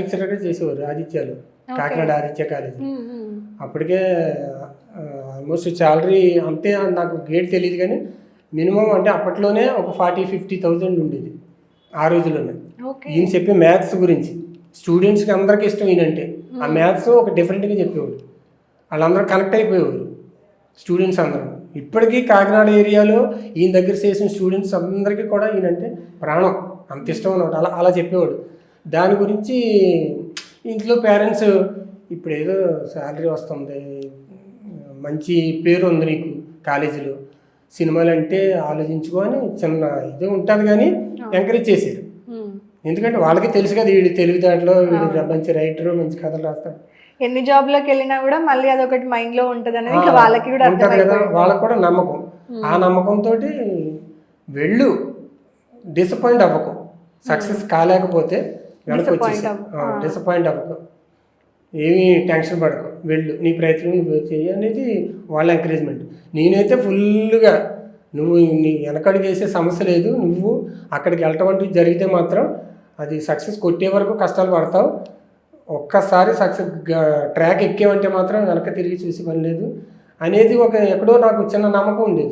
లెక్చరర్గా చేసేవారు ఆదిత్యాలు. కాకినాడ ఆదిత్య కాలేజ్. అప్పటికే ఆల్మోస్ట్ శాలరీ అంతే నాకు గేట్ తెలియదు కానీ మినిమం అంటే అప్పట్లోనే ఒక ఫార్టీ ఫిఫ్టీ థౌజండ్ ఉండేది ఆ రోజుల్లోనే. ఈయన చెప్పే మ్యాథ్స్ గురించి. స్టూడెంట్స్కి అందరికీ ఇష్టం ఈయనంటే ఆ మ్యాథ్స్ ఒక డిఫరెంట్గా చెప్పేవాడు వాళ్ళందరూ కనెక్ట్ అయిపోయేవారు స్టూడెంట్స్ అందరూ. ఇప్పటికీ కాకినాడ ఏరియాలో ఈయన దగ్గర చేసిన స్టూడెంట్స్ అందరికీ కూడా ఈయనంటే ప్రాణం. అంత ఇష్టం అన్నమాట అలా అలా చెప్పేవాడు. దాని గురించి ఇంట్లో పేరెంట్స్ ఇప్పుడు ఏదో శాలరీ వస్తుంది. మంచి పేరు ఉంది నీకు కాలేజీలో. సినిమాలు అంటే ఆలోచించుకో అని చిన్న ఇది ఉంటుంది కానీ ఎంకరేజ్ చేశారు. ఎందుకంటే వాళ్ళకి తెలుసు కదా వీడు తెలివితేటలో వీడు మంచి రైటర్ మంచి కథలు రాస్తాడు. ఎన్ని జాబ్లోకి వెళ్ళినా కూడా మళ్ళీ అదొకటి మైండ్లో ఉంటది అనేది ఇంకా వాళ్ళకి కూడా ఉంటుంది కదా. వాళ్ళకు కూడా నమ్మకం. ఆ నమ్మకంతో వెళ్ళు. డిసప్పాయింట్ అవ్వకు. సక్సెస్ కాలేకపోతే వెనక్కి వచ్చేసి డిసప్పాయింట్ అవ్వకు. ఏమీ టెన్షన్ పడకు. వెళ్ళు. నీ ప్రయత్నం నువ్వు చేయి అనేది వాళ్ళ ఎంకరేజ్మెంట్ నేనైతే ఫుల్గా నువ్వు నీ వెనకడుగు వేసే సమస్య లేదు. నువ్వు అక్కడికి వెళ్ళటం అంటూ జరిగితే మాత్రం అది సక్సెస్ కొట్టే వరకు కష్టాలు పడతావు. ఒక్కసారి సక్సెస్ ట్రాక్ ఎక్కేవంటే మాత్రం వెనక తిరిగి చూసి పని లేదు. అనేది ఒక ఎక్కడో నాకు చిన్న నమ్మకం ఉండేది.